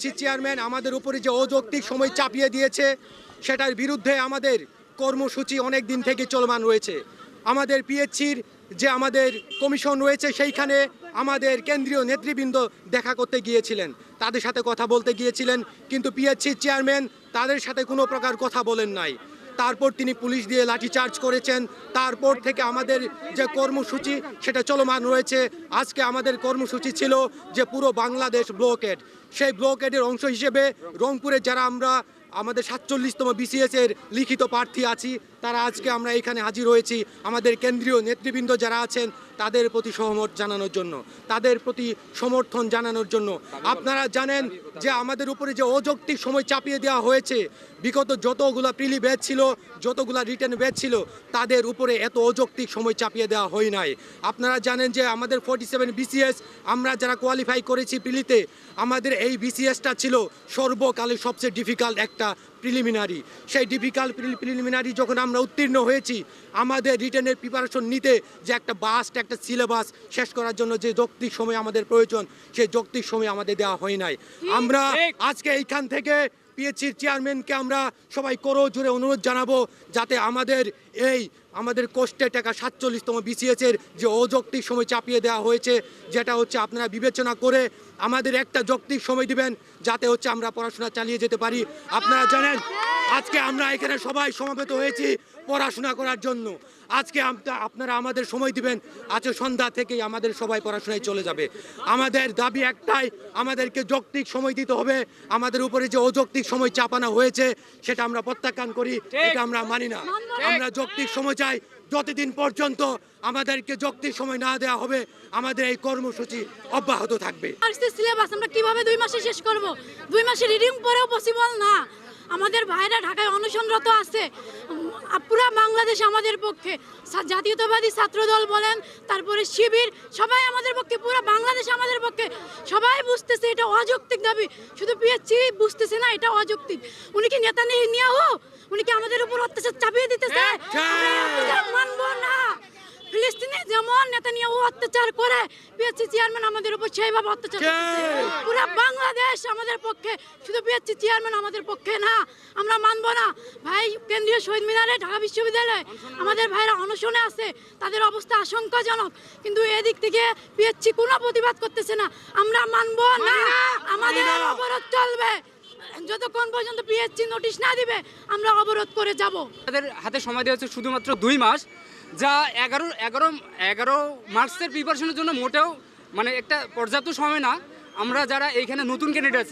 Chairman আমাদের উপরে যে অযৌক্তিক সময় চাপিয়ে দিয়েছে, সেটার বিরুদ্ধে আমাদের কর্মসূচি অনেক দিন থেকে চলমান রয়েছে। আমাদের পিএইচসির যে আমাদের কমিশন রয়েছে, সেইখানে আমাদের কেন্দ্রীয় নেতৃবৃন্দ দেখা করতে গিয়েছিলেন। তাদের সাথে কথা বলতে গিয়েছিলেন, কিন্তু পিএচসির চেয়ারম্যান তাদের সাথে কোনো প্রকার কথা বলেন নাই। তারপর তিনি পুলিশ দিয়ে লাঠিচার্জ করেছেন। তারপর থেকে আমাদের যে কর্মসূচি, সেটা চলমান রয়েছে। আজকে আমাদের কর্মসূচি ছিল যে পুরো বাংলাদেশ ব্লকেড। সেই ব্লকেডের অংশ হিসেবে রংপুরে যারা আমরা আমাদের সাতচল্লিশতম বিসিএস এর লিখিত প্রার্থী আছি। তারা আজকে আমরা এখানে হাজির হয়েছি। আমাদের কেন্দ্রীয় নেতৃবৃন্দ যারা আছেন, তাদের প্রতি সহমত জানানোর জন্য, তাদের প্রতি সমর্থন জানানোর জন্য। আপনারা জানেন যে আমাদের উপরে যে অযৌক্তিক সময় চাপিয়ে দেওয়া হয়েছে, বিগত যতগুলা প্রিলি ব্যাচ ছিল, যতগুলা রিটার্ন ব্যাচ ছিল, তাদের উপরে এত অযৌক্তিক সময় চাপিয়ে দেওয়া হয় নাই। আপনারা জানেন যে আমাদের ফোর্টি সেভেন বিসিএস আমরা যারা কোয়ালিফাই করেছি প্রিলিতে, আমাদের এই বিসিএসটা ছিল সর্বকালের সবচেয়ে ডিফিকাল্ট একটা প্রিলিমিনারি সেই ডিফিকাল্ট প্রিলিমিনারি যখন আমরা উত্তীর্ণ হয়েছি আমাদের রিটার্নের প্রিপারেশন নিতে যে একটা বাস্ট একটা সিলেবাস শেষ করার জন্য যে যৌক্তিক সময় আমাদের প্রয়োজন সেই যৌক্তিক সময় আমাদের দেওয়া হয় নাই। আমরা আজকে এইখান থেকে পিএইচসির চেয়ারম্যানকে আমরা সবাই করো, জোরে অনুরোধ জানাব যাতে আমাদের এই, আমাদের কোষ্টে টাকা সাতচল্লিশতম বিসিএস এর যে অযৌক্তিক সময় চাপিয়ে দেওয়া হয়েছে, যেটা হচ্ছে আপনারা বিবেচনা করে আমাদের একটা যৌক্তিক সময় দিবেন যাতে হচ্ছে আমরা পড়াশোনা চালিয়ে যেতে পারি। আপনারা জানেন আজকে আমরা এখানে সবাই সমবেত হয়েছি পড়াশোনা করার জন্য। আজকে আপনারা আমাদের সময় দিবেন। আজকে সন্ধ্যা থেকেই আমাদের সবাই পড়াশোনায় চলে যাবে। আমাদের দাবি একটাই আমাদেরকে যৌক্তিক সময় দিতে হবে। আমাদের উপরে যে অযৌক্তিক সময় চাপানো হয়েছে সেটা আমরা প্রত্যাখ্যান করি। এটা আমরা মানি না। আমরা যৌক্তিক সময় চাই। যতদিন পর্যন্ত আমাদেরকে যৌক্তিক সময় না দেওয়া হবে আমাদের এই কর্মসূচি অব্যাহত থাকবে। সিলেবাস আমরা কীভাবে দুই মাসে শেষ করব? দুই মাসে রিডিং পরেও পসিবল না। আমাদের ভাইরা ঢাকায় অনশনরত আছে। পুরো বাংলাদেশ আমাদের পক্ষে। জাতীয়তাবাদী ছাত্রদল বলেন তারপরে শিবির সবাই আমাদের পক্ষে পুরো বাংলাদেশ আমাদের পক্ষে। সবাই বুঝতেছে এটা অযৌক্তিক দাবি। শুধু পিএসসি বুঝতেছে না এটা অযৌক্তিক। উনি কি নেতা নিয়ে নিয়েও উনি কি আমাদের উপর অত্যাচার চাপিয়ে দিতেছে আমরা এই অত্যাচার মানবো না ফিলিস্তিনে যেমন নেতানিয়াহু অত্যাচার করে পিএসসি চেয়ারম্যান আমাদের উপর সেইভাবে অত্যাচার পুরো বাংলাদেশ আমাদের পক্ষে শুধু পিএসসি চেয়ারম্যান আমাদের পক্ষে না আমরা মানবো না। ভাই কেন্দ্রীয় শহীদ মিনারে ঢাকা বিশ্ববিদ্যালয়ে আমাদের ভাইরা অনশনে আছে তাদের অবস্থা আশঙ্কাজনক। কিন্তু এদিক থেকে পিএসসি কোনো প্রতিবাদ করতেছে না। আমরা মানবো না আমাদের অবরোধ চলবে। যতক্ষণ পর্যন্ত পিএসসি নোটিশ না দিবে আমরা অবরোধ করে যাব। তাদের হাতে সময় দেওয়া হচ্ছে শুধুমাত্র দুই মাস। যা এগারো এগারো এগারো মার্কসের প্রিপারেশনের জন্য মোটেও মানে একটা পর্যাপ্ত সময় না। আমরা যারা এইখানে নতুন ক্যান্ডিডেট